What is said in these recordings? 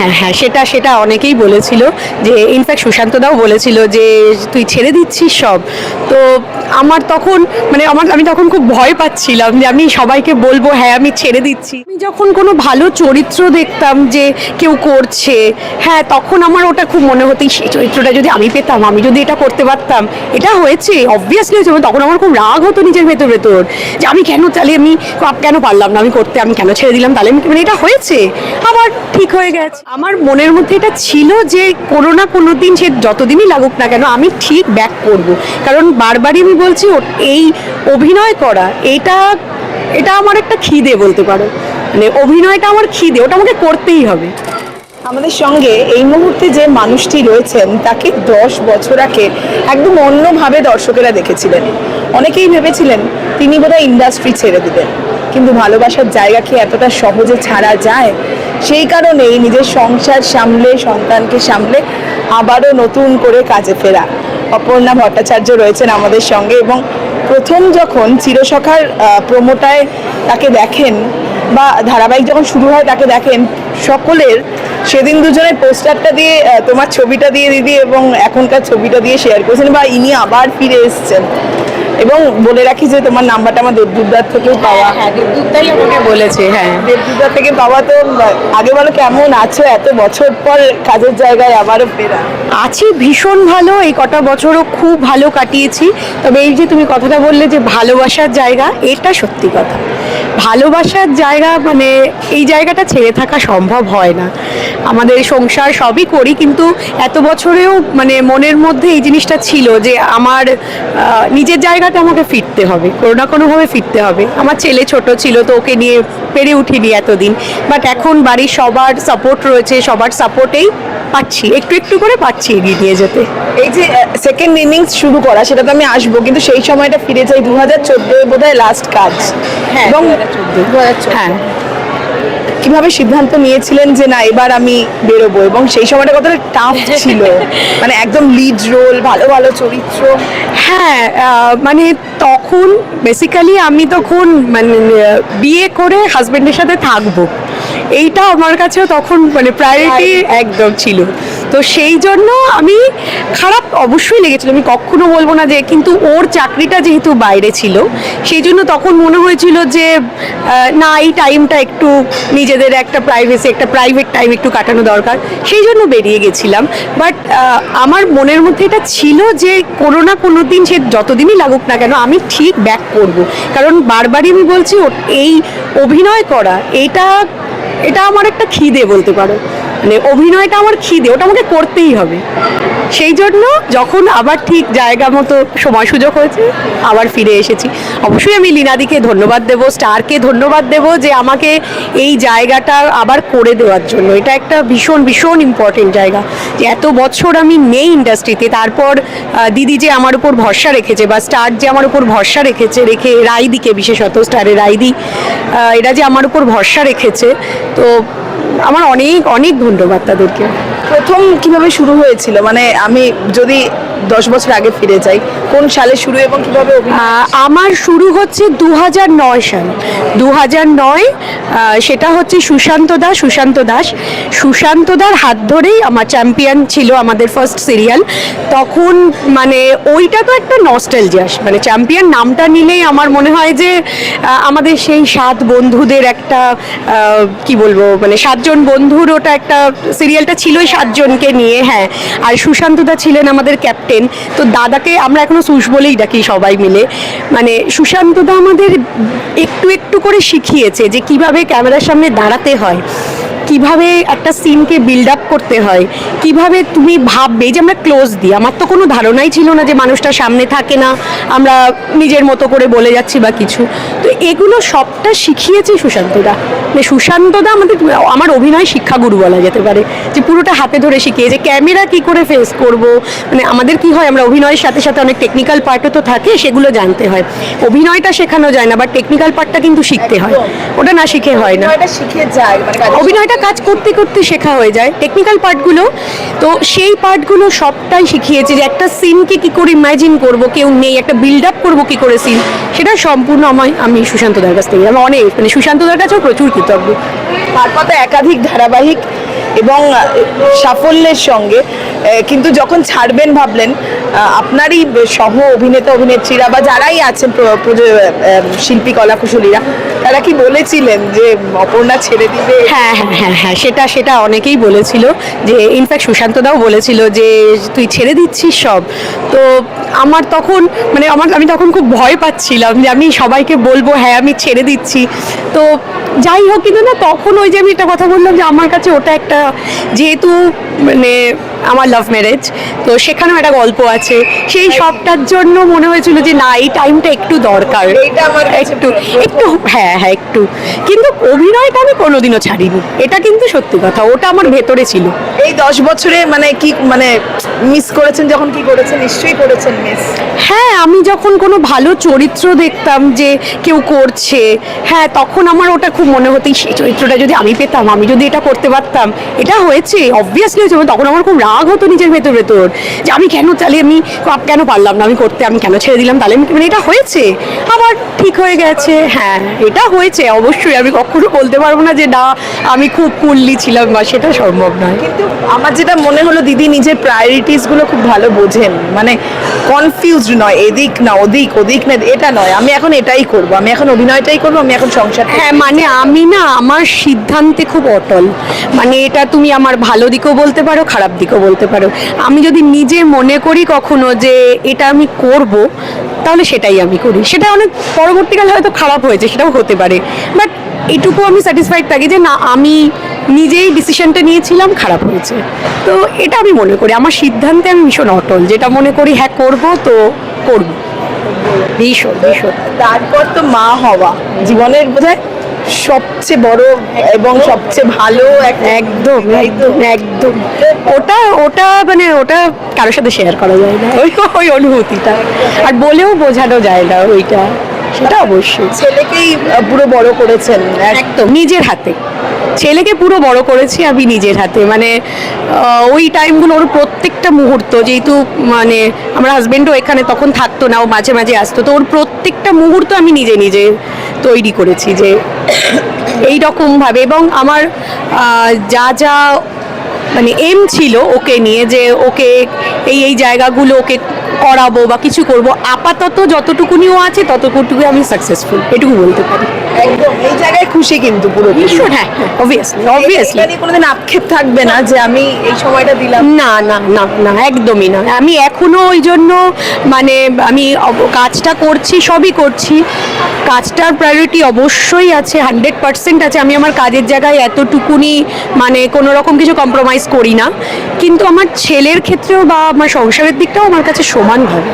হ্যাঁ হ্যাঁ সেটা সেটা অনেকেই বলেছিল যে ইনফ্যাক্ট সুশান্তদাও বলেছিল যে, তুই ছেড়ে দিচ্ছিস সব। তো আমার তখন মানে আমার, আমি তখন খুব ভয় পাচ্ছিলাম যে, আমি সবাইকে বলব হ্যাঁ আমি ছেড়ে দিচ্ছি। আমি যখন কোনো ভালো চরিত্র দেখতাম যে, কেউ করছে হ্যাঁ তখন আমার ওটা খুব মনে হতো সেই চরিত্রটা যদি আমি পেতাম, আমি যদি এটা করতে পারতাম। এটা হয়েছে অবভিয়াসলি হয়েছে, তখন আমার খুব রাগ হতো নিজের ভেতর ভেতর যে, আমি কেন তাহলে আমি, কেন পারলাম না, আমি করতে, আমি কেন ছেড়ে দিলাম তাহলে? আমি মানে এটা হয়েছে, আবার ঠিক হয়ে গেছে। আমার মনের মধ্যে এটা ছিল যে কোনো না কোনো দিন সে যতদিনই লাগুক না কেন, আমি ঠিক ব্যাক করব। কারণ বারবারই আমি বলছি এই অভিনয় করা, এটা এটা আমার একটা খিদে বলতে পারো। মানে অভিনয়টা আমার খিদে, ওটা আমাকে করতেই হবে। আমাদের সঙ্গে এই মুহূর্তে যে মানুষটি রয়েছেন, তাকে দশ বছর আগে একদম অন্যভাবে দর্শকেরা দেখেছিলেন। অনেকেই ভেবেছিলেন, তিনি বোধহয় ইন্ডাস্ট্রি ছেড়ে দিবেন। কিন্তু ভালোবাসার জায়গা কি এতটা সহজে ছাড়া যায় সেই কারণেই নিজের সংসার সামলে, সন্তানকে সামলে আবারও নতুন করে কাজে ফেরা। অপর্ণা ভট্টাচার্য রয়েছেন আমাদের সঙ্গে এবং প্রথম যখন চিরসখার প্রমোটায় তাকে দেখেন বা ধারাবাহিক যখন শুরু হয় তাকে দেখেন, সকলের সেদিন দুজনের পোস্টারটা দিয়ে তোমার ছবিটা দিয়ে দিদি এবং এখনকার ছবিটা দিয়ে শেয়ার করেছেন বা ইনি আবার ফিরে এসেছেন। এবং বলে রাখি যে তোমার নাম্বারটা আমার দেবদুদ্দার থেকেও পাওয়া। হ্যাঁ আমাকে বলেছে হ্যাঁ। দেবদুদ্দার থেকে পাওয়া তো আগে বলো কেমন আছো? এত বছর পর কাজের জায়গায় আবারও ফেরা। আছি ভীষণ ভালো। এই কটা বছরও খুব ভালো কাটিয়েছি। তবে এই যে তুমি কথাটা বললে যে ভালোবাসার জায়গা এটা সত্যি কথা। ভালোবাসার জায়গা মানে এই জায়গাটা ছেড়ে থাকা সম্ভব হয় না। আমাদের সংসার সবই করি কিন্তু এত বছরেও মানে মনের মধ্যে এই জিনিসটা ছিল যে আমার নিজের জায়গাতে আমাকে ফিরতে হবে কোনো না কোনোভাবে ফিরতে হবে। আমার ছেলে ছোট ছিল তো ওকে নিয়ে পেরে উঠিনি এতদিন বাট এখন বাড়ির সবার সাপোর্ট রয়েছে সবার সাপোর্টেই পাচ্ছি একটু একটু করে পাচ্ছি এগিয়ে নিয়ে যেতে। এই যে সেকেন্ড ইনিংস শুরু করা সেটা তো আমি আসব কিন্তু সেই সময়টা ফিরে যাই দু হাজার চোদ্দোয় বোধ হয় লাস্ট কাজ। হ্যাঁ, এবং 2014 হ্যাঁ কীভাবে সিদ্ধান্ত নিয়েছিলেন যে না এবার আমি বেরোবো? এবং সেই সময়টা কতটা টাফ ছিল? মানে একদম লিড রোল ভালো ভালো চরিত্র। হ্যাঁ মানে তখন বেসিক্যালি আমি তখন মানে বিয়ে করে হাজব্যান্ডের সাথে থাকব। এইটা আমার কাছেও তখন মানে প্রায়োরিটি একদম ছিল। তো সেই জন্য আমি খারাপ অবশ্যই লেগেছিল। আমি কখনো বলব না যে কিন্তু ওর চাকরিটা যেহেতু বাইরে ছিল সেই জন্য তখন মনে হয়েছিল যে না এই টাইমটা একটু নিজেদের একটা প্রাইভেসি একটা প্রাইভেট টাইম একটু কাটানো দরকার। সেই জন্য বেরিয়ে গেছিলাম। বাট আমার মনের মধ্যে এটা ছিল যে কোনো না কোনো দিন সে যতদিনই লাগুক না কেন আমি ঠিক ব্যাক করব। কারণ বারবারই আমি বলছি এই অভিনয় করা এটা এটা আমার একটা খিদে বলতে পারো। মানে অভিনয়টা আমার খিদে ওটা আমাকে করতেই হবে। সেই জন্য যখন আবার ঠিক জায়গা মতো সময় সুযোগ হয়েছে আবার ফিরে এসেছি। অবশ্যই আমি লীনাদিকে ধন্যবাদ দেবো স্টারকে ধন্যবাদ দেবো যে আমাকে এই জায়গাটা আবার করে দেওয়ার জন্য। এটা একটা ভীষণ ভীষণ ইম্পর্টেন্ট জায়গা যে এত বছর আমি নেই ইন্ডাস্ট্রিতে তারপর দিদি যে আমার উপর ভরসা রেখেছে বা স্টার যে আমার উপর ভরসা রেখেছে রেখে রায়দিকে বিশেষত স্টারের আহ, এরা যে আমার উপর ভরসা রেখেছে তো আমার অনেক অনেক ধন্যবাদ তাদেরকে। প্রথম কীভাবে শুরু হয়েছিল? মানে আমি যদি দশ বছর আগে ফিরে যাই, কোন সালে শুরু এবং কীভাবে আমার শুরু হচ্ছে দু হাজার নয় সাল। দু নয় সেটা হচ্ছে সুশান্ত দাস সুশান্ত দাস। সুশান্ত দার হাত ধরেই আমার চ্যাম্পিয়ন ছিল আমাদের ফার্স্ট সিরিয়াল তখন মানে ওইটা তো একটা নস্টালজিয়াস মানে চ্যাম্পিয়ন নামটা নিলেই আমার মনে হয় যে আমাদের সেই সাত বন্ধুদের একটা কি বলব মানে সাতজন বন্ধুর ওটা একটা সিরিয়ালটা ছিলই সাতজনকে নিয়ে হ্যাঁ। আর সুশান্তদা ছিলেন আমাদের ক্যাপ্টেন। তো দাদাকে আমরা এখনও সুশ বলেই ডাকি সবাই মিলে। মানে সুশান্তদা আমাদের একটু একটু করে শিখিয়েছে যে কীভাবে ক্যামেরার সামনে দাঁড়াতে হয়। কীভাবে একটা সিনকে বিল্ড আপ করতে হয়? কীভাবে তুমি ভাববে যে আমরা ক্লোজ দিই আমার তো কোনো ধারণাই ছিল না যে মানুষটা সামনে থাকে না আমরা নিজের মতো করে বলে যাচ্ছি বা কিছু। তো এগুলো সবটা শিখিয়েছে সুশান্তদা। মানে সুশান্তদা আমাদের আমার অভিনয় শিক্ষাগুরু বলা যেতে পারে। যে পুরোটা হাতে ধরে শিখিয়ে যে ক্যামেরা কি করে ফেস করব? মানে আমাদের কি হয় আমরা অভিনয়ের সাথে সাথে অনেক টেকনিক্যাল পার্টও তো থাকে সেগুলো জানতে হয়। অভিনয়টা শেখানো যায় না বা টেকনিক্যাল পার্টটা কিন্তু শিখতে হয়। ওটা না শিখে হয় না। শিখে যায় মানে অভিনয়টা কাজ করতে করতে শেখা হয়ে যায় টেকনিক্যাল পার্টগুলো তো সেই পার্টগুলো সবটাই শিখিয়েছে যে একটা সিনকে কি করে ইমাজিন করব, কেউ নেই, একটা বিল্ড আপ করব কী করে সিন সেটা সম্পূর্ণ আমায়, আমি সুশান্তদার কাছ থেকে আমি অনেক মানে সুশান্তদার কাছেও প্রচুর কৃতজ্ঞ। তারপর তো একাধিক ধারাবাহিক এবং সাফল্যের সঙ্গে কিন্তু যখন ছাড়বেন ভাবলেন আপনারই সহ অভিনেতা, অভিনেত্রীরা বা যারাই আছেন শিল্পী কলাকুশলীরা তারা কি বলেছিলেন যে অপর্ণা ছেড়ে দিবে? হ্যাঁ হ্যাঁ হ্যাঁ হ্যাঁ সেটা সেটা অনেকেই বলেছিল যে ইনফ্যাক্ট সুশান্তদাও বলেছিল যে, তুই ছেড়ে দিচ্ছিস সব। তো আমার তখন মানে আমার, আমি তখন খুব ভয় পাচ্ছিলাম যে আমি সবাইকে বলব হ্যাঁ আমি ছেড়ে দিচ্ছি। তো যাই হোক, কিন্তু না, তখন ওই যে আমি একটা কথা বললাম যে, আমার কাছে ওটা একটা, যেহেতু মানে আমার লাভ ম্যারেজ তো সেখানেও একটা গল্প আছে। সেই সবটার জন্য মনে হয়েছিল যে না এই টাইমটা একটু দরকার। একটু একটু হ্যাঁ হ্যাঁ একটু। কিন্তু অভিনয়টা আমি কোনোদিনও ছাড়িনি। এটা কিন্তু সত্যি কথা। ওটা আমার ভেতরে ছিল। এই দশ বছরে মানে কি মানে মিস করেছেন যখন কি করেছেন? নিশ্চয়ই করেছেন মিস হ্যাঁ আমি যখন কোনো ভালো চরিত্র দেখতাম যে কেউ করছে হ্যাঁ তখন আমার ওটা খুব মনে হতো সেই চরিত্রটা যদি আমি পেতাম আমি যদি এটা করতে পারতাম। এটা হয়েছে অবভিয়াসলি হয়েছে তখন আমার খুব রাগ হতো নিজের ভেতর ভেতর যে আমি কেন তাহলে আমি কেন পারলাম না? আমি করতে আমি কেন ছেড়ে দিলাম? তাহলে আমি মানে এটা হয়েছে? আবার ঠিক হয়ে গেছে। হ্যাঁ এটা হয়েছে। অবশ্যই আমি কখনো বলতে পারব না যে না আমি খুব কুললি ছিলাম বা সেটা সম্ভব নয়। কিন্তু আমার যেটা মনে হলো দিদি নিজের প্রায়োরিটিসগুলো খুব ভালো বোঝেন। মানে কনফিউজড নয় এদিক না ওদিক ওদিক না এটা নয়। আমি এখন এটাই করব। আমি এখন অভিনয়টাই করব আমি এখন সংসার হ্যাঁ মানে আমি না আমার সিদ্ধান্তে খুব অটল। মানে এটা তুমি আমার ভালো দিকও বলতে পারো খারাপ দিকও বলতে পারো। আমি যদি নিজে মনে করি কখনো যে এটা আমি করব, তাহলে সেটাই আমি করি। সেটা অনেক পরবর্তীকালে হয়তো খারাপ হয়েছে, সেটাও হতে পারে। বাট এটুকু আমি স্যাটিসফাইড থাকি যে না, আমি নিজেই ডিসিশনটা নিয়েছিলাম, খারাপ হয়েছে। তো এটা আমি মনে করি। আমার সিদ্ধান্তে আমি ভীষণ অটল। যেটা মনে করি হ্যাঁ করব তো করব। ভীষণ ভীষণ। তারপর তো মা হওয়া। জীবনের বোধহয় সবচেয়ে বড় এবং সবচেয়ে ভালো একদম। একদম। একদম। ওটা ওটা মানে ওটা কারোর সাথে শেয়ার করা যায় না। ওই ওই অনুভূতিটা। আর বলেও বোঝানো যায় না ওইটা। সেটা অবশ্যই। ছেলেকেই পুরো বড় করেছেন। একদম নিজের হাতে। ছেলেকে পুরো বড় করেছি আমি নিজের হাতে। মানে ওই টাইমগুলো ওর প্রত্যেকটা মুহূর্ত যেহেতু মানে আমার হাজবেন্ডও এখানে তখন থাকতো না ও মাঝে মাঝে আসতো। তো ওর প্রত্যেকটা মুহূর্ত আমি নিজে নিজে তৈরি করেছি যে এই রকমভাবে এবং আমার যা যা মানে এম ছিল ওকে নিয়ে যে ওকে এই এই জায়গাগুলো ওকে করাবো বা কিছু করব, আপাতত যতটুকুনিও আছে ততটুকুই আমি সাকসেসফুল এটুকু বলতে পারি। একদম এই জায়গায় খুশি কিন্তু পুরো ভীষণ হ্যাঁ অবভিয়াসলি অবভিয়াসলি নিয়ে কোনোদিন আক্ষেপ থাকবে না যে আমি এই সময়টা দিলাম। না না না না একদমই না। আমি এখনও ওই জন্য মানে আমি কাজটা করছি সবই করছি। কাজটার প্রায়োরিটি অবশ্যই আছে হান্ড্রেড পার্সেন্ট আছে। আমি আমার কাজের জায়গায় এতটুকুনি মানে কোনো রকম কিছু কম্প্রোমাইজ করি না। কিন্তু আমার ছেলের ক্ষেত্রেও বা আমার সংসারের দিকটাও আমার কাছে সমান সমানভাবে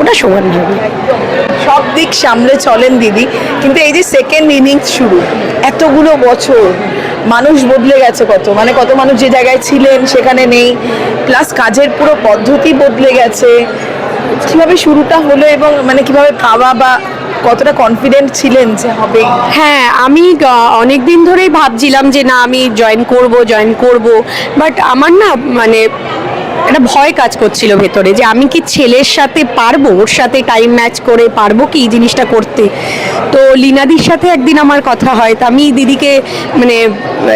ওটা সমান সমানভাবে সব দিক সামলে চলেন দিদি। কিন্তু এই যে সেকেন্ড ইনিংস শুরু, এতগুলো বছর মানুষ বদলে গেছে কত মানে কত মানুষ যে জায়গায় ছিলেন সেখানে নেই প্লাস কাজের পুরো পদ্ধতি বদলে গেছে। কীভাবে শুরুটা হলো এবং মানে কীভাবে পাওয়া বা কতটা কনফিডেন্ট ছিলেন যে হবে? হ্যাঁ আমি অনেক দিন ধরেই ভাবছিলাম যে না, আমি জয়েন করব জয়েন করব। বাট আমার না মানে একটা ভয় কাজ করছিল ভেতরে যে আমি কি ছেলের সাথে পারব? ওর সাথে টাইম ম্যাচ করে পারব কি এই জিনিসটা করতে? তো লিনাদির সাথে একদিন আমার কথা হয়, তো আমি দিদিকে মানে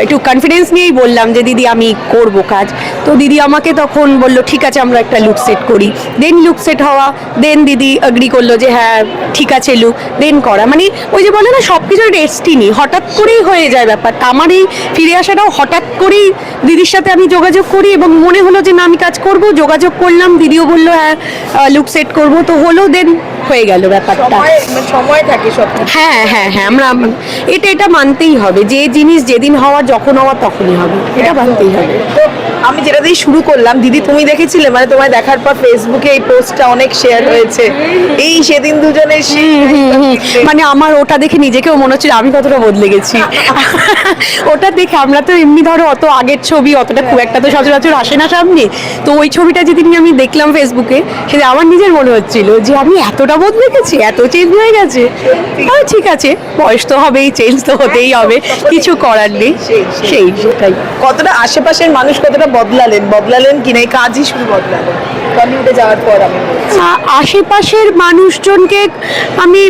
একটু কনফিডেন্স নিয়েই বললাম যে, দিদি, আমি করব কাজ। তো দিদি আমাকে তখন বলল, ঠিক আছে, আমরা একটা লুক সেট করি। দেন লুক সেট হওয়া দেন দিদি অ্যাগ্রি করল যে হ্যাঁ ঠিক আছে লুক দেন করা। মানে ওই যে বলে না সব কিছুর ডেস্টিনি হঠাৎ করেই হয়ে যায় ব্যাপারটা। আমার এই ফিরে আসাটাও হঠাৎ করেই দিদির সাথে আমি যোগাযোগ করি এবং মনে হলো যে, না, আমি কাজ করব যোগাযোগ করলাম দিদিও বলল হ্যাঁ লুক সেট করব। তো হলো দেন হয়ে গেল ব্যাপারটা। সময় মানে থাকে সব হ্যাঁ হ্যাঁ হ্যাঁ আমরা এটা এটা মানতেই হবে। যে জিনিস যেদিন হওয়া যখন হওয়া তখনই হবে। এটা মানতেই হবে। আমি যেটা দিয়ে শুরু করলাম দিদি তুমি দেখেছিলে? মানে তোমায় দেখার পর ফেসবুকে এই পোস্টটা অনেক শেয়ার হয়েছে। এই সেদিন দুজনে মানে আমার ওটা দেখে নিজেকেও মনে হচ্ছিল আমি কতটা বদলে গেছি। ওটা দেখে আমরা তো এমনি ধরো অত আগের ছবি অতটা খুব একটা তো সচরাচর আসে না সামনে। তো ওই ছবিটা যেদিন আমি দেখলাম ফেসবুকে সেটা আমার নিজের মনে হচ্ছিল যে আমি এতটা বদলে গেছি এত চেঞ্জ হয়ে গেছে। হ্যাঁ ঠিক আছে বয়স তো হবেই চেঞ্জ তো হতেই হবে কিছু করার নেই। সেই। সেটাই। কতটা আশেপাশের মানুষ কতটা বদলালেন বদলালেন কিনা এই কাজই শুধু বদলালেন। টলিউডে যাওয়ার পর আমি আশেপাশের মানুষজনকে আমি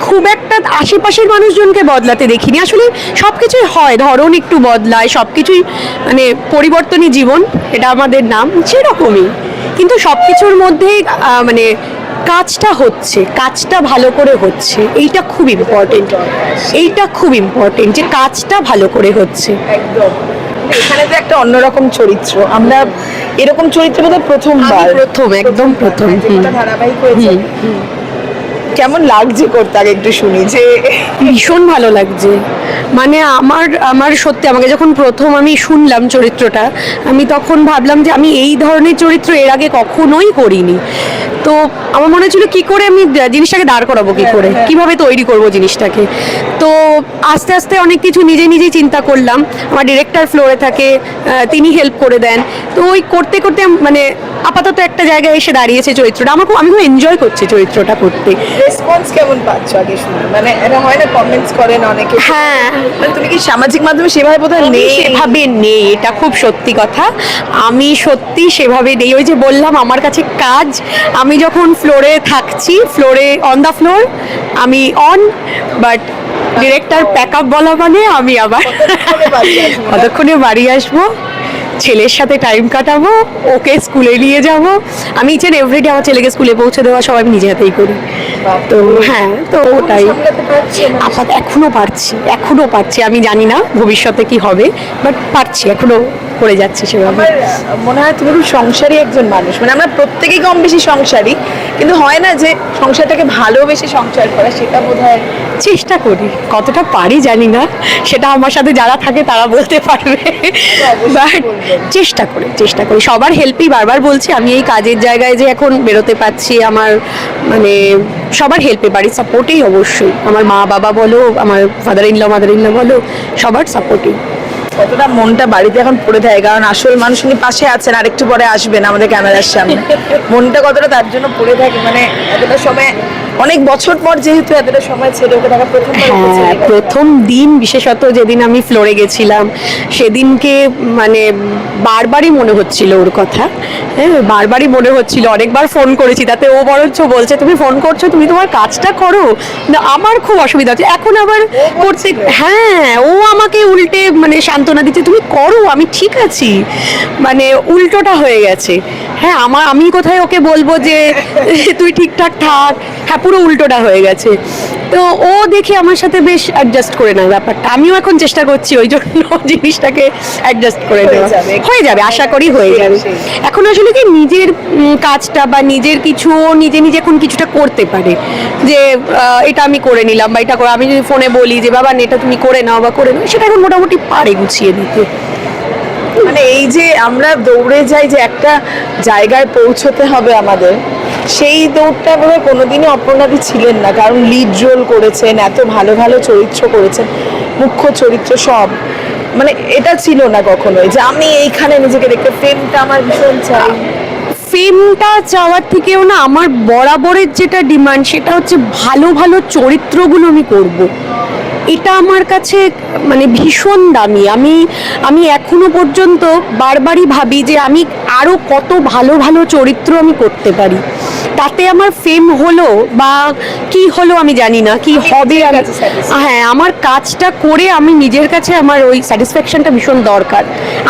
খুব একটা আশেপাশের মানুষজনকে বদলাতে দেখিনি। আসলে সব কিছুই হয় ধরন একটু বদলায় সব কিছুই মানে পরিবর্তনই জীবন এটা আমাদের নাম সেরকমই। কিন্তু সব কিছুর মধ্যেই আ, মানে কাজটা হচ্ছে কাজটা ভালো করে হচ্ছে এইটা খুব ইম্পর্টেন্ট এইটা খুব ইম্পর্টেন্ট যে কাজটা ভালো করে হচ্ছে। একদম। এখানে তো একটা অন্যরকম চরিত্র আমরা এরকম চরিত্র বোধহয় প্রথমবার। প্রথম, একদম প্রথম, ধারাবাহিক হয়েছে। কেমন লাগছে করতে আগে একটু শুনি যে? ভীষণ ভালো লাগছে। মানে আমার আমার সত্যি আমাকে যখন প্রথম আমি শুনলাম চরিত্রটা আমি তখন ভাবলাম যে আমি এই ধরনের চরিত্র এর আগে কখনোই করিনি। তো আমার মনে হচ্ছিল কি করে আমি জিনিসটাকে দাঁড় করাবো কি করে? হ্যাঁ। কীভাবে তৈরি করব জিনিসটাকে? তো আস্তে আস্তে অনেক কিছু নিজে নিজেই চিন্তা করলাম। আমার ডিরেক্টর ফ্লোরে থাকে তিনি হেল্প করে দেন। তো ওই করতে করতে মানে আপাতত একটা জায়গায় এসে দাঁড়িয়েছে চরিত্রটা। আমার খুব আমি খুব এনজয় করছি চরিত্রটা করতে। রেসপন্স কেমন পাচ্ছ আগে শুনি? মানে এটা হয় না কমেন্টস করেন অনেকে? হ্যাঁ। মানে তুমি কি সামাজিক মাধ্যমে সেভাবে বোধহয় নেই? সেভাবে নেই এটা খুব সত্যি কথা। আমি সত্যি সেভাবে নেই। ওই যে বললাম আমার কাছে কাজ। আমি যখন ফ্লোরে থাকছি ফ্লোরে অন দ্য ফ্লোর আমি on but director pack up বলা মানে আমি আবার কতক্ষণে বাড়ি আসব? ছেলের সাথে টাইম কাটাবো, ওকে স্কুলে নিয়ে যাব। আমি ইচ এভরিডে আমার ছেলেকে স্কুলে পৌঁছে দেওয়া সব আমি নিজে হাতেই করি। তো হ্যাঁ তো ওটাই। সামলাতে এখনও পারছি, এখনও পারছি। আমি জানি না ভবিষ্যতে কি হবে বাট পারছি এখনও করে যাচ্ছি সেভাবে। মনে হয় তুমি খুব সংসারী একজন মানুষ। মানে আমরা প্রত্যেকেই কম বেশি সংসারী, কিন্তু হয় না যে সংসারটাকে ভালোবেসে সংসার করা, সেটা বোধ হয় চেষ্টা করি। কতটা পারি জানি না। সেটা আমার সাথে যারা থাকে তারা বলতে পারবে। বাট চেষ্টা করি চেষ্টা করি। সবার হেল্পই বারবার বলছি, আমি এই কাজের জায়গায় যে এখন বেরোতে পারছি, আমার মানে সবার হেল্পে বাড়ির সাপোর্টেই অবশ্যই। আমার মা বাবা বলো, আমার father in law mother in law বলো, সবার সাপোর্টেই কতটা মনটা বাড়িতে এখন পড়ে থাকে, কারণ আসল মানুষ উনি পাশে আছেন, আরেকটু পরে আসবেন আমাদের ক্যামেরার সামনে। মনটা কতটা তার জন্য পড়ে থাকে মানে এতটা সময় অনেক বছর পর যেহেতু এতটা সময় ছেড়ে ওকে দেখা প্রথম হ্যাঁ প্রথম দিন বিশেষত যেদিন আমি ফ্লোরে গেছিলাম সেদিনকে মানে বারবারই মনে হচ্ছিল ওর কথা। হ্যাঁ বারবারই মনে হচ্ছিল অনেকবার ফোন করেছি তাতে ও বরঞ্চ বলছে তুমি ফোন করছ তুমি তোমার কাজটা করো। না আমার খুব অসুবিধা হচ্ছে। এখন আবার করতে হ্যাঁ ও আমাকে উল্টে মানে সান্ত্বনা দিচ্ছে তুমি করো আমি ঠিক আছি। মানে উল্টোটা হয়ে গেছে। হ্যাঁ আমার আমি কোথায় ওকে বলব যে তুই ঠিকঠাক থাক। হ্যাঁ পুরো উল্টোটা হয়ে গেছে। তো ও দেখে আমার সাথে বেশ অ্যাডজাস্ট করে নেয় ব্যাপারটা। আমিও এখন চেষ্টা করছি ওই জন্য জিনিসটাকে অ্যাডজাস্ট করে নেওয়া। হয়ে যাবে আশা করি হয়ে যাবে। এখন আসলে কি নিজের কাজটা বা নিজের কিছু নিজে নিজে এখন কিছুটা করতে পারে। যে এটা আমি করে নিলাম বা এটা করে আমি যদি ফোনে বলি যে বাবা এটা তুমি করে নাও বা করে নাও সেটা এখন মোটামুটি পারে গুছিয়ে দিতে। মানে এই যে আমরা দৌড়ে যাই যে একটা জায়গায় পৌঁছতে হবে আমাদের সেই দৌড়টা বোধহয় কোনোদিনই অপর্ণাদি ছিলেন না, কারণ লিড রোল করেছেন, এত ভালো ভালো চরিত্র করেছেন, মুখ্য চরিত্র সব। মানে এটা ছিল না কখনোই যে আমি এইখানে নিজেকে দেখতে ফেমটা আমার ভীষণ চাই। ফেমটা চাওয়ার থেকেও না আমার বরাবরের যেটা ডিমান্ড সেটা হচ্ছে ভালো ভালো চরিত্রগুলো আমি করব। এটা আমার কাছে মানে ভীষণ দামি। আমি আমি এখনও পর্যন্ত বারবারই ভাবি যে আমি আরও কত ভালো ভালো চরিত্র আমি করতে পারি। তাতে আমার ফেম হলো বা কি হলো আমি জানি না কি হবে আমি হ্যাঁ আমার কাজটা করে আমি নিজের কাছে আমার ওই স্যাটিসফ্যাকশনটা ভীষণ দরকার।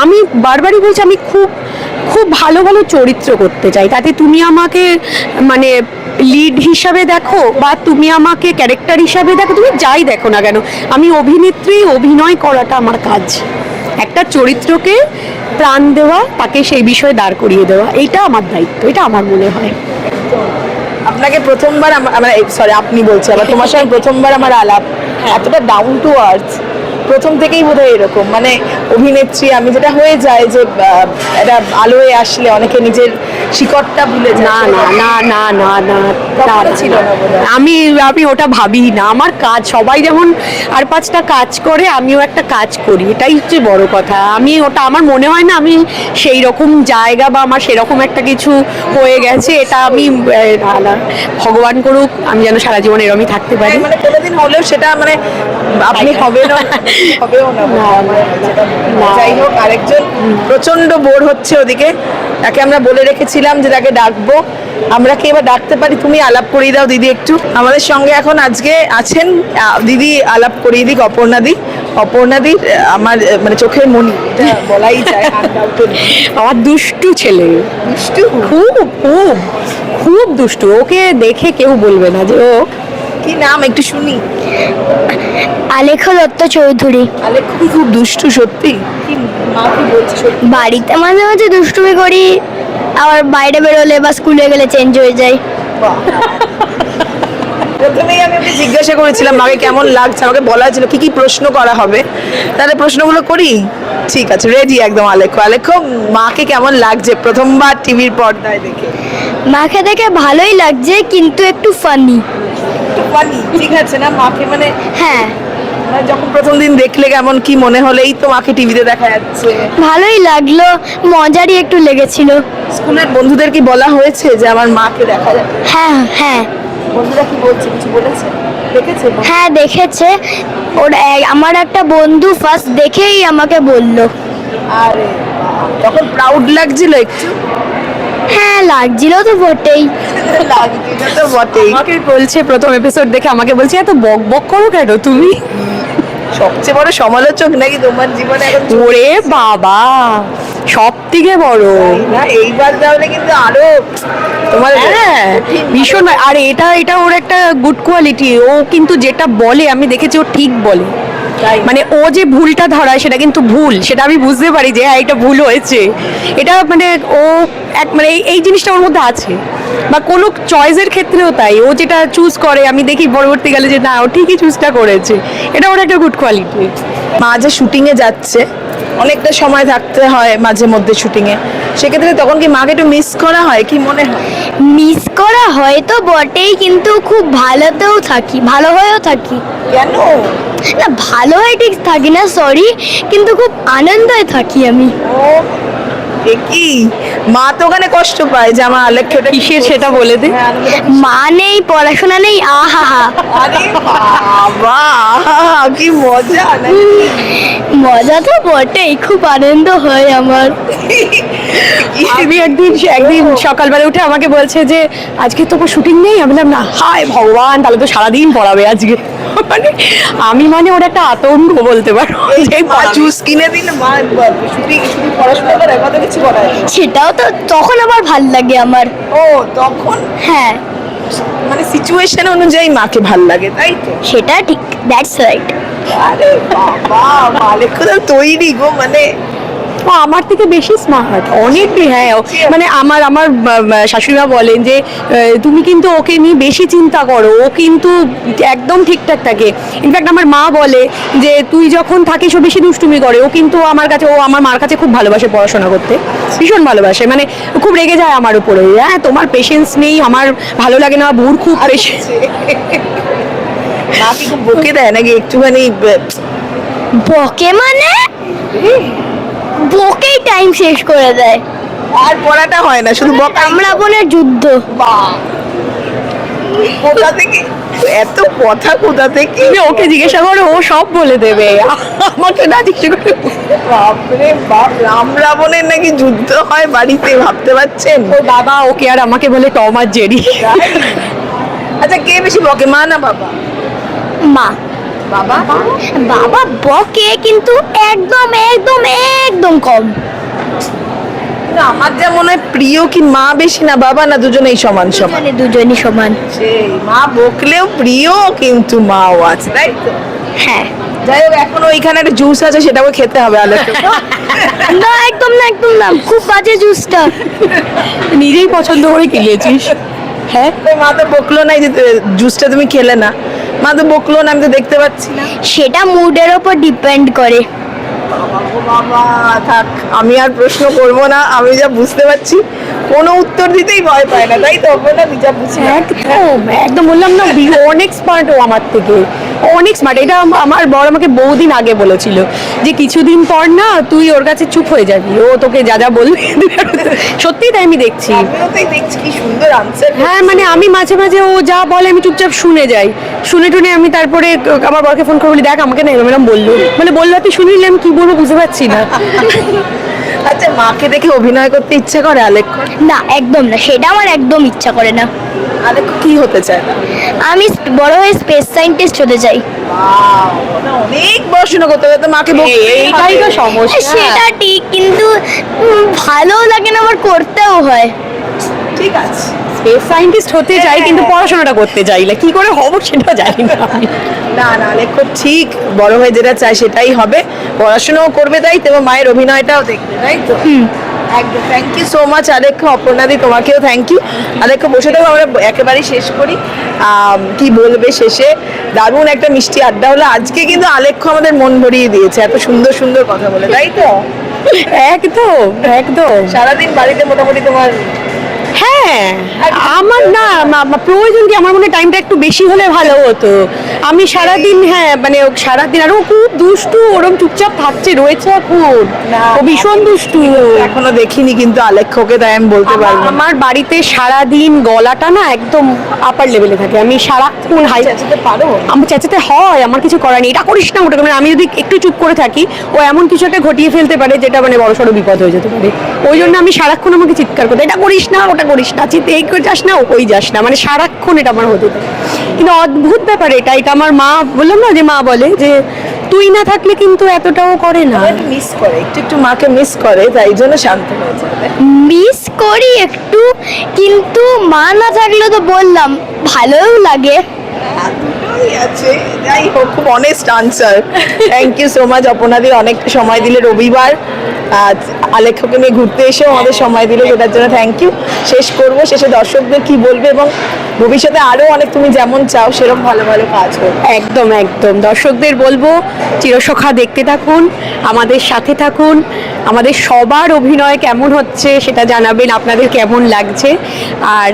আমি বারবারই বলছি আমি খুব খুব ভালো ভালো চরিত্র করতে চাই। তাতে তুমি আমাকে মানে লিড হিসাবে দেখো বা তুমি আমাকে ক্যারেক্টার হিসাবে দেখো তুমি যাই দেখো না কেন আমি অভিনেত্রী অভিনয় করাটা আমার কাজ। একটা চরিত্রকে প্রাণ দেওয়া তাকে সেই বিষয়ে দাঁড় করিয়ে দেওয়া এইটা আমার দায়িত্ব এটা আমার মনে হয়। আপনাকে প্রথমবার আমার সরি আপনি বলছি আবার তোমার সঙ্গে প্রথমবার আমার আলাপ। এতটা ডাউন টু আর্থ প্রথম থেকেই বোধহয় এরকম। মানে অভিনেত্রী আমি যেটা হয়ে যায় যে একটা আলোয় আসলে অনেকে নিজের শিকড়টা ভুলে না না না না না না ছিল আমি আমি ওটা ভাবি না। আমার কাজ সবাই যেমন আর পাঁচটা কাজ করে আমিও একটা কাজ করি। এটাই হচ্ছে বড় কথা। আমি ওটা আমার মনে হয় না আমি সেই রকম জায়গা বা আমার সেরকম একটা কিছু হয়ে গেছে এটা আমি না না ভগবান করুক আমি যেন সারা জীবন এরমই থাকতে পারি। হ্যাঁ, মানে কোনোদিন হলেও সেটা মানে আপনি হবে না হবেও না। যাই হোক আরেকজন প্রচণ্ড বোর হচ্ছে ওদিকে। তাকে আমরা বলে রেখেছিলাম যে তাকে ডাকবো। আমরা কি এবার ডাকতে পারি? তুমি আলাপ করিয়ে দাও দিদি একটু। আমাদের সঙ্গে এখন আজকে আছেন দিদি আলাপ করিয়ে দিক অপর্ণাদি। অপর্ণাদি আমার মানে চোখের মনি বলাই যায়। আমার দুষ্টু ছেলে। দুষ্টু? খুব খুব খুব দুষ্টু। ওকে দেখে কেউ বলবে না যে ও কি নাম? একটু শুনি। আলেখ্য দত্ত চৌধুরী। আলেখ খুব দুষ্টু সত্যি? কি মা কি বলছে সত্যি? বাড়িতে মাঝে মাঝে দুষ্টুমি করি আবার বাইরে বেরোলে বা স্কুলে গেলে চেঞ্জ হয়ে যায়। প্রথমেই আমি ওকে জিজ্ঞাসা করেছিলাম মাকে কেমন লাগছে? আমাকে বলা হয়েছিল কি কি প্রশ্ন করা হবে? তাহলে প্রশ্নগুলো করি? ঠিক আছে রেডি একদম আলেখ্য আলেখ্য মাকে কেমন লাগছে? প্রথমবার টিভির পর্দায় দেখে। মাকে দেখে ভালোই লাগছে কিন্তু একটু ফানি একটু ঠিক আছে না মাকে? মানে হ্যাঁ। মানে যখন প্রথম দিন দেখলে কেমন কি মনে হলো এই তো মাকে টিভিতে দেখা যাচ্ছে। ভালোই লাগল মজারই একটু লেগেছিল। স্কুলের বন্ধুদের কি বলা হয়েছে যে আমার মাকে দেখা যায় হ্যাঁ হ্যাঁ। বন্ধুরা কি বলছে কিছু বলেছে? দেখেছে হ্যাঁ দেখেছে। ওর আমার একটা বন্ধু ফার্স্ট দেখেই আমাকে বলল। আরে তখন প্রাউড লাগছিল একটু? হ্যাঁ লাগছিল তো বটেই। লাগছিল তো বটেই। আমাকে বলছে প্রথম এপিসোড দেখে আমাকে বলছে এত বক বক করো কেন তুমি? সবচেয়ে বড় সমালোচক নাকি তোমার জীবনে এখন ওরে বাবা সব থেকে বড়। না? এইবার তাহলে কিন্তু আরও তোমার হ্যাঁ ভীষণ। আর এটা এটা ওর একটা গুড কোয়ালিটি ও কিন্তু যেটা বলে আমি দেখেছি ও ঠিক বলে। মানে ও যে ভুলটা ধরায় সেটা কিন্তু ভুল। সেটা আমি বুঝতে পারি যে হ্যাঁ এটা ভুল হয়েছে। এটা মানে ও এক মানে এই- এই জিনিসটা ওর মধ্যে আছে। বা কোনো চয়েসের ক্ষেত্রেও তাই। ও যেটা চুজ করে আমি দেখি পরবর্তীকালে যে না ও ঠিকই চুজটা করেছে। এটা ওর একটা গুড কোয়ালিটি মা যে শুটিংয়ে যাচ্ছে অনেকটা সময় থাকতে হয় মাঝে মধ্যে শুটিংয়ে এ। সেক্ষেত্রে তখন কি মাকে একটু মিস করা হয়? কি মনে হয়? মিস করা হয় তো বটেই কিন্তু খুব ভালোতেও থাকি ভালো হয়েও থাকি। কেন? না ভালো হয় ঠিক থাকি না সরি কিন্তু খুব আনন্দে থাকি আমি। কি? মা তো ওখানে কষ্ট পায় যে আমার আলেখ্যটা কিসের সেটা বলে দে। মা নেই পড়াশোনা নেই আহা হা আরে বাবা কি মজা মজা তো বটেই খুব আনন্দ হয় আমার। আমি একদিন একদিন সকালবেলা উঠে আমাকে বলছে যে আজকে তো শুটিং নেই? আমি বললাম না হায় ভগবান তাহলে তো সারাদিন পড়াবে আজকে। মানে আমি মানে ওর একটা আতঙ্ক বলতে পারো। যে জুস কিনে দিলে মা শুটিং শুধু পড়াশোনা করে কত কিছু করায় সেটাও তো তখন আমার ভালো লাগে আমার। ও তখন? হ্যাঁ। মানে সিচুয়েশন অনুযায়ী মাকে ভালো লাগে তাই তো? সেটা ঠিক দ্যাটস রাইট আরে বাবা মালিক তৈরি গো মানে ও আমার থেকে বেশি স্মার্ট অনেক হ্যাঁ ও- মানে আমার আমার শাশুড়িমা বলেন যে তুমি কিন্তু ওকে নিয়ে বেশি চিন্তা করো। ও কিন্তু একদম ঠিকঠাক থাকে। ইনফ্যাক্ট আমার মা বলে যে তুই যখন থাকিস ও বেশি দুষ্টুমি করে। ও কিন্তু আমার কাছে ও আমার মার কাছে খুব ভালোবাসে পড়াশোনা করতে। ভীষণ ভালোবাসে। মানে খুব রেগে যায় আমার উপরে। হ্যাঁ তোমার পেশেন্স নেই আমার ভালো লাগে না বুর খুব মা কি খুব বকে দেয় নাকি একটুখানি ব- বকে মানে? বকেই টাইম শেষ করে দেয়। আর পড়াটা হয় না শুধু বকা। আমরা বোনের যুদ্ধ কোথা থেকে? এত কথা কোথা থেকে? তুমি ওকে জিজ্ঞাসা করো ও সব বলে দেবে। আমাকে না জিজ্ঞাসা করে বাপরে বাপ রাম রাবণের নাকি যুদ্ধ হয় বাড়িতে ভাবতে পারছেন? ওর বাবা ওকে আর আমাকে বলে টম আর জেরি। আচ্ছা কে বেশি বকে মা না বাবা? মা। বাবা? বাবা বকে কিন্তু একদম একদম একদম কম। আমার যা মনে হয় প্রিয় কি মা বেশি না বাবা না দুজনেই সমান সমান? মানে দুজনই সমান। সেই মা বকলেও প্রিয় কিন্তু মাও আছে তাই তো? হ্যাঁ। যাই হোক এখনও ওইখানে একটা জুস আছে সেটাও খেতে হবে আলোকে না একদম না একদম না খুব বাজে জুসটা নিজেই পছন্দ করে কিনেছিস হ্যাঁ। মা তো বকলো নাই যে জুসটা তুমি খেলে না। মা তো বকলো না আমি তো দেখতে পাচ্ছি না। সেটা মুডের ওপর ডিপেন্ড করে। বাবা থাক আমি আর প্রশ্ন করব না আমি যা বুঝতে পারছি কোনো উত্তর দিতেই ভয় পায় না তাই তো? অপর্ণা যা বুঝি একদম একদম বললাম না অনেক স্মার্ট ও আমার থেকে। অনেক স্মার্ট এটা আমার বড় আমাকে বহুদিন আগে বলেছিল যে কিছুদিন পর না তুই ওর কাছে চুপ হয়ে যাবি। ও তোকে যা যা বলবে সত্যি তাই আমি দেখছি। হ্যাঁ মানে আমি মাঝে মাঝে ও যা বলে আমি চুপচাপ শুনে যাই। শুনে টুনে আমি তারপরে আমার বরকে ফোন করে বলি দেখ আমাকে না এরম এরম বলল। মানে বলল তুই শুনিলে আমি কি বলব বুঝতে পারছি না। আচ্ছা মাকে দেখে অভিনয় করতে ইচ্ছে করে আলেখ্য না একদম না সেটা আমার একদম ইচ্ছা করে না। আলেখ্য কি হতে চায়? না আমি বড় হয়ে স্পেস সায়েন্টিস্ট হতে চাই। অনেক পড়াশোনা করতে হবে তো মাকে। এইটাই তো সমস্যা। সেটা ঠিক কিন্তু ভালো লাগে না আমার করতেও হয়। ঠিক আছে। স্পেস সায়েন্টিস্ট হতে চাই কিন্তু পড়াশোনাটা করতে চাই না। কি করে হব সেটা জানি না আমি। না না আলেখ্য ঠিক। বড় হয়ে যেটা চায় সেটাই হবে। পড়াশোনাও করবে তাই তো মায়ের অভিনয়টাও দেখবে তাই তো? একদম। Thank you so much Alekhya অপর্ণাদি তোমাকেও থ্যাংক ইউ আলেখ্য বসে থাকো আমরা একেবারেই শেষ করি। কি বলবে শেষে? দারুণ একটা মিষ্টি আড্ডা হলো। আজকে কিন্তু আলেখ্য আমাদের মন ভরিয়ে দিয়েছে এত সুন্দর সুন্দর কথা বলে তাই তো? একদম একদম। সারাদিন বাড়িতে মোটামুটি তোমার হ্যাঁ আমার না প্রয়োজন কি? আমার মনে টাইমটা একটু বেশি হলে ভালো হতো। আমি সারাদিন হ্যাঁ মানে সারাদিন আর ও খুব দুষ্টু ওরম চুপচাপ থাকছে রয়েছে এখন ও ভীষণ দুষ্টু। এখনও দেখিনি কিন্তু আলেখ্যকে তাই আমি বলতে পারব আমার- বাড়িতে সারাদিন গলাটা না একদম আপার লেভেলে থাকে। আমি সারাক্ষণ হাই পারো? আমার চেঁচাতে হয় আমার কিছু করার নেই। এটা করিস না ওটা করিস না। আমি যদি একটু চুপ করে থাকি ও এমন কিছু একটা ঘটিয়ে ফেলতে পারে যেটা মানে বড় সড়ো বিপদ হয়ে যেতে পারে। ওই জন্য আমি সারাক্ষণ আমাকে চিৎকার করতে এটা করিস না ওটা করিস না এই করে যাস না ওই যাস না। মানে সারাক্ষণ এটা আমার হতে থাকে। কিন্তু অদ্ভুত ব্যাপার এটা এটা আমার মা বললাম না যে মা বলে যে তুই না থাকলে কিন্তু এতটাও করে না। একটু মিস করে একটু একটু মাকে মিস করে তাই জন্য শান্ত হয়ে যাবে মিস করি একটু কিন্তু মা না থাকলে তো বললাম ভালোও লাগে। আছে। যাই হোক, খুব honest answer thank you so much অনেক সময় দিলে রবিবার। আজ নিয়ে ঘুরতে এসেও আমাদের সময় দিলে সেটার জন্য থ্যাংক ইউ শেষ করব, শেষে দর্শকদের কি বলবে এবং ভবিষ্যতে আরও অনেক তুমি যেমন চাও, সেরকম ভালো ভালো কাজ একদম একদম। দর্শকদের বলব, চিরসখা দেখতে থাকুন, আমাদের সাথে থাকুন। আমাদের সবার অভিনয় কেমন হচ্ছে সেটা জানাবেন, আপনাদের কেমন লাগছে। আর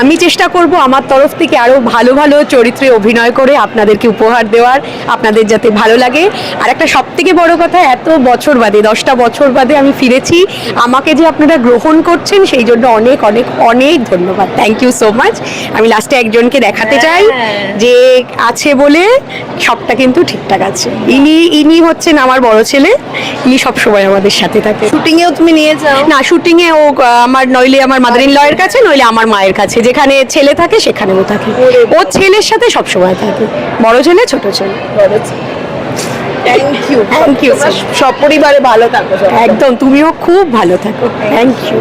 আমি চেষ্টা করব, আমার তরফ থেকে আরও ভালো ভালো চরিত্রে অভিনয় করে আপনাদেরকে উপহার দেওয়ার আপনাদের যাতে ভালো লাগে। আর একটা সব থেকে বড় কথা এত বছর বাদে দশটা বছর বাদে আমি ফিরেছি। আমাকে যে আপনারা গ্রহণ করছেন সেই জন্য অনেক অনেক অনেক ধন্যবাদ। থ্যাংক ইউ সো মাচ আমি লাস্টে একজনকে দেখাতে চাই যে আছে বলে সবটা কিন্তু ঠিকঠাক আছে। ইনি ইনি হচ্ছেন আমার বড় ছেলে। ইনি সবসময় আমাদের সাথে থাকে। শুটিং এও তুমি নিয়ে যাও। না শুটিং এ ও আমার নইলে আমার মাদার ইন লয়ের কাছে নইলে আমার মায়ের কাছে। যেখানে ছেলে থাকে সেখানে ও থাকে ও ছেলের সাথে সবসময় থাকে। বড় ছেলে ছোট ছেলে? Thank you thank you. সপরিবারে ভালো থাকো একদম তুমিও খুব ভালো থাকো। Thank you